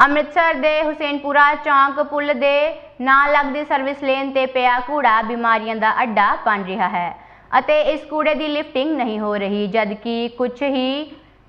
ਅੰਮ੍ਰਿਤਸਰ ਦੇ ਹੁਸੈਨਪੁਰਾ ਚੌਂਕ ਪੁਲ ਦੇ ਨਾਲ ਲੱਗਦੀ ਸਰਵਿਸ ਲੇਨ ਤੇ ਪਿਆ ਕੂੜਾ ਬਿਮਾਰੀਆਂ ਦਾ ਅੱਡਾ ਬਣ ਰਿਹਾ ਹੈ ਅਤੇ ਇਸ ਕੂੜੇ ਦੀ ਲਿਫਟਿੰਗ ਨਹੀਂ ਹੋ ਰਹੀ, ਜਦਕਿ ਕੁਝ ਹੀ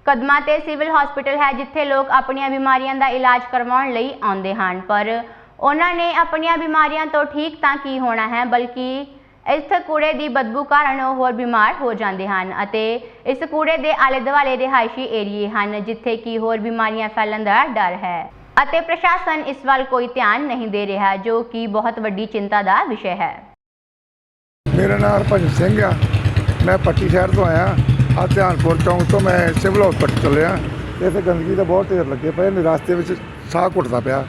ਕਦਮਾਂ ਤੇ ਸਿਵਲ ਹਸਪੀਟਲ ਹੈ ਜਿੱਥੇ ਲੋਕ ਆਪਣੀਆਂ ਬਿਮਾਰੀਆਂ ਦਾ ਇਲਾਜ ਕਰਵਾਉਣ ਲਈ ਆਉਂਦੇ ਹਨ। ਪਰ ਉਹਨਾਂ ਨੇ ਆਪਣੀਆਂ ਬਿਮਾਰੀਆਂ ਤੋਂ ਠੀਕ ਤਾਂ ਕੀ ਹੋਣਾ ਹੈ, ਬਲਕਿ ਇਸ ਕੂੜੇ ਦੀ ਬਦਬੂ ਕਾਰਨ ਉਹ ਹੋਰ ਬਿਮਾਰ ਹੋ ਜਾਂਦੇ ਹਨ ਅਤੇ ਇਸ ਕੂੜੇ ਦੇ ਆਲੇ ਦੁਆਲੇ ਰਿਹਾਇਸ਼ੀ ਏਰੀਏ ਹਨ, ਜਿੱਥੇ ਕਿ ਹੋਰ ਬਿਮਾਰੀਆਂ ਫੈਲਣ ਦਾ ਡਰ ਹੈ। ਅਤੇ ਪ੍ਰਸ਼ਾਸਨ ਇਸ ਵੱਲ ਕੋਈ ਧਿਆਨ ਨਹੀਂ ਦੇ ਰਿਹਾ, ਜੋ ਕਿ ਬਹੁਤ ਵੱਡੀ ਚਿੰਤਾ ਦਾ ਵਿਸ਼ਾ ਹੈ। ਮੇਰਾ ਨਾਮ ਹਰਭਜਨ ਸਿੰਘ ਆ। ਮੈਂ ਪੱਟੀ ਸ਼ਹਿਰ ਤੋਂ ਆਇਆ। ਆ ਧਿਆਨਪੁਰ ਚੌਂਕ ਤੋਂ ਮੈਂ ਸਿਵਲ ਹਸਪਤਾਲ ਚੱਲਿਆ। ਇੱਥੇ ਗੰਦਗੀ ਦਾ ਬਹੁਤ ਢੇਰ ਲੱਗੇ ਪਏ ਨੇ। ਰਸਤੇ ਵਿੱਚ ਸਾਹ ਘੁੱਟਦਾ ਪਿਆ।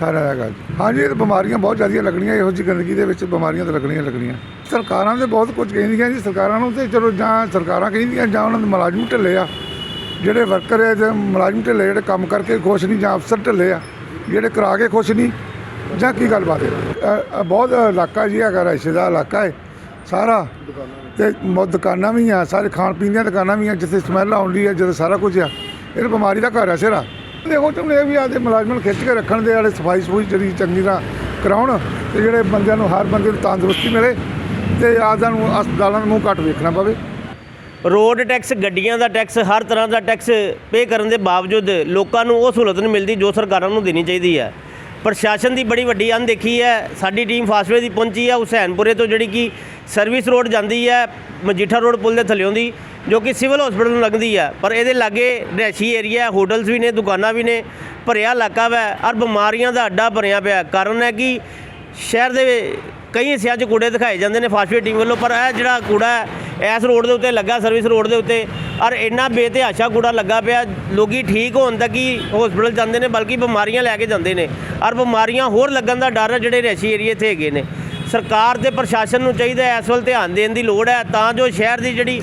ਸਾਰਾ ਹੈਗਾ ਜੀ। ਹਾਂਜੀ, ਇਹ ਬਿਮਾਰੀਆਂ ਬਹੁਤ ਜ਼ਿਆਦਾ ਲੱਗਣੀਆਂ। ਇਹੋ ਜਿਹੀ ਗੰਦਗੀ ਦੇ ਵਿੱਚ ਬਿਮਾਰੀਆਂ ਤਾਂ ਲੱਗਣੀਆਂ ਲੱਗਣੀਆਂ। ਸਰਕਾਰਾਂ ਦੇ ਬਹੁਤ ਕੁਝ ਕਹਿੰਦੀਆਂ ਜੀ। ਸਰਕਾਰਾਂ ਨੂੰ ਤੇ ਚਲੋ ਜਾਂ ਸਰਕਾਰਾਂ ਕਹਿੰਦੀਆਂ ਜਾਂ ਉਹਨਾਂ ਦੇ ਮੁਲਾਜ਼ਮ ਢਿੱਲੇ ਆ। ਜਿਹੜੇ ਵਰਕਰ ਹੈ ਜਾਂ ਮੁਲਾਜ਼ਮ ਢਿੱਲੇ ਜਿਹੜੇ ਕੰਮ ਕਰਕੇ ਖੁਸ਼ ਨਹੀਂ ਜਾਂ ਅਫਸਰ ਢਿੱਲੇ ਆ, ਜਿਹੜੇ ਕਰਾ ਕੇ ਖੁਸ਼ ਨਹੀਂ, ਜਾਂ ਕੀ ਗੱਲਬਾਤ ਹੈ? ਬਹੁਤ ਇਲਾਕਾ ਜੀ ਹੈਗਾ ਰਿਹਾਇਸ਼ੀ ਦਾ ਇਲਾਕਾ ਹੈ, ਸਾਰਾ। ਤੇ ਮੋ, ਦੁਕਾਨਾਂ ਵੀ ਆ, ਸਾਰੇ ਖਾਣ ਪੀਣ ਦੀਆਂ ਦੁਕਾਨਾਂ ਵੀ ਆ, ਜਿੱਥੇ ਸਮੈਲ ਆਉਂਦੀ ਹੈ ਜਦੋਂ ਸਾਰਾ ਕੁਝ ਆ। ਇਹ ਬਿਮਾਰੀ ਦਾ ਘਰ ਹੈ ਸਿਰਾ ਦੇਖੋ ਚਾਹੁੰਦੇ ਇਹ ਵੀ ਆਦੇ ਮੁਲਾਜ਼ਮਾਂ ਨੂੰ ਖਿੱਚ ਕੇ ਰੱਖਣ ਦੇ ਵਾਲੇ ਸਫ਼ਾਈ ਸਫੂਈ ਜਿਹੜੀ ਚੰਗੀ ਤਰ੍ਹਾਂ ਕਰਾਉਣ, ਤੇ ਜਿਹੜੇ ਬੰਦਿਆਂ ਨੂੰ, ਹਰ ਬੰਦੇ ਨੂੰ ਤੰਦਰੁਸਤੀ ਮਿਲੇ, ਤੇ ਆਦਾ ਨੂੰ ਹਸਪਤਾਲਾਂ ਨੂੰ ਮੂੰਹ ਘੱਟ ਵੇਖਣਾ ਪਵੇ। ਰੋਡ ਟੈਕਸ, ਗੱਡੀਆਂ ਦਾ ਟੈਕਸ, ਹਰ ਤਰ੍ਹਾਂ ਦਾ ਟੈਕਸ ਪੇ ਕਰਨ ਦੇ ਬਾਵਜੂਦ ਲੋਕਾਂ ਨੂੰ ਉਹ ਸਹੂਲਤ ਨਹੀਂ ਮਿਲਦੀ ਜੋ ਸਰਕਾਰਾਂ ਨੂੰ ਦੇਣੀ ਚਾਹੀਦੀ ਹੈ। ਪ੍ਰਸ਼ਾਸਨ ਦੀ ਬੜੀ ਵੱਡੀ ਅਣਦੇਖੀ ਹੈ, ਸਾਡੀ ਟੀਮ ਫਾਸਟਵੇ ਦੀ ਪਹੁੰਚੀ ਹੈ, ਹੁਸੈਨਪੁਰੇ ਤੋਂ ਜਿਹੜੀ ਕਿ ਸਰਵਿਸ ਰੋਡ ਜਾਂਦੀ ਹੈ, ਮਜੀਠਾ ਰੋਡ ਪੁਲ ਦੇ ਥੱਲਿਓਂ ਦੀ, ਜੋ ਕਿ ਸਿਵਲ ਹਸਪੀਟਲ ਨੂੰ ਲੱਗਦੀ ਹੈ। ਪਰ ਇਹਦੇ ਲਾਗੇ ਰਿਹਾਇਸ਼ੀ ਏਰੀਆ ਹੋਟਲਸ ਵੀ ਨੇ, ਦੁਕਾਨਾਂ ਵੀ ਨੇ, ਭਰਿਆ ਇਲਾਕਾ ਵਾ, ਔਰ ਬਿਮਾਰੀਆਂ ਦਾ ਅੱਡਾ ਭਰਿਆ ਪਿਆ। ਕਾਰਨ ਹੈ ਕਿ ਸ਼ਹਿਰ ਦੇ ਕਈ ਹਿੱਸਿਆਂ 'ਚ ਕੂੜੇ ਦਿਖਾਏ ਜਾਂਦੇ ਨੇ ਫਾਸਟਵੇ ਟੀਮ ਵੱਲੋਂ, ਪਰ ਇਹ ਜਿਹੜਾ ਕੂੜਾ ਹੈ ਇਸ ਰੋਡ ਦੇ ਉੱਤੇ ਲੱਗਾ ਸਰਵਿਸ ਰੋਡ ਦੇ ਉੱਤੇ। ਔਰ ਇੰਨਾ ਬੇਤਿਹਾਸ਼ਾ ਕੂੜਾ ਲੱਗਾ ਪਿਆ, ਲੋਕੀ ਠੀਕ ਹੋਣ ਤੱਕ ਹੀ ਹਸਪੀਟਲ ਜਾਂਦੇ ਨੇ, ਬਲਕਿ ਬਿਮਾਰੀਆਂ ਲੈ ਕੇ ਜਾਂਦੇ ਨੇ। ਔਰ ਬਿਮਾਰੀਆਂ ਹੋਰ ਲੱਗਣ ਦਾ ਡਰ ਜਿਹੜੇ ਰੈਸ਼ੀ ਏਰੀਏ 'ਤੇ ਹੈਗੇ ਨੇ। ਸਰਕਾਰ ਤੇ ਪ੍ਰਸ਼ਾਸਨ ਨੂੰ ਚਾਹੀਦਾ ਇਸ ਵੱਲ ਧਿਆਨ ਦੇਣ ਦੀ ਲੋੜ ਹੈ, ਤਾਂ ਜੋ ਸ਼ਹਿਰ ਦੀ ਜਿਹੜੀ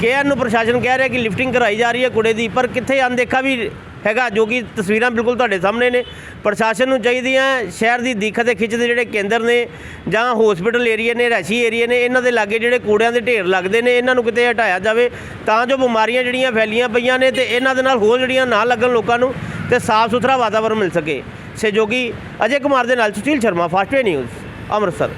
ਕੇਅਰ ਨੂੰ ਪ੍ਰਸ਼ਾਸਨ ਕਹਿ ਰਿਹਾ ਕਿ ਲਿਫਟਿੰਗ ਕਰਾਈ ਜਾ ਰਹੀ ਹੈ ਕੂੜੇ ਦੀ, ਪਰ ਕਿੱਥੇ ਅਣਦੇਖਾ ਵੀ ਹੈਗਾ, ਜੋ ਕਿ ਤਸਵੀਰਾਂ ਬਿਲਕੁਲ ਤੁਹਾਡੇ ਸਾਹਮਣੇ ਨੇ। ਪ੍ਰਸ਼ਾਸਨ ਨੂੰ ਚਾਹੀਦੀਆਂ ਸ਼ਹਿਰ ਦੀ ਦਿੱਖ ਤੇ ਖਿੱਚ ਦੇ ਜਿਹੜੇ ਕੇਂਦਰ ਨੇ ਜਾਂ ਹਸਪੀਟਲ ਏਰੀਏ ਨੇ, ਰੈਸ਼ੀ ਏਰੀਏ ਨੇ, ਇਹਨਾਂ ਦੇ ਲਾਗੇ ਜਿਹੜੇ ਕੂੜਿਆਂ ਦੇ ਢੇਰ ਲੱਗਦੇ ਨੇ, ਇਹਨਾਂ ਨੂੰ ਕਿਤੇ ਹਟਾਇਆ ਜਾਵੇ ਤਾਂ ਜੋ ਬਿਮਾਰੀਆਂ ਜਿਹੜੀਆਂ ਫੈਲੀਆਂ ਪਈਆਂ ਨੇ ਤੇ ਇਹਨਾਂ ਦੇ ਨਾਲ ਹੋਰ ਜਿਹੜੀਆਂ ਨਾ ਲੱਗਣ ਲੋਕਾਂ ਨੂੰ ਤੇ ਸਾਫ਼ ਸੁਥਰਾ ਵਾਤਾਵਰਣ ਮਿਲ ਸਕੇ। ਸਹਿਯੋਗੀ ਅਜੇ ਕੁਮਾਰ ਦੇ ਨਾਲ ਸੁਸ਼ੀਲ ਸ਼ਰਮਾ ਫਾਸਟਵੇ ਨਿਊਜ਼ ਅੰਮ੍ਰਿਤਸਰ।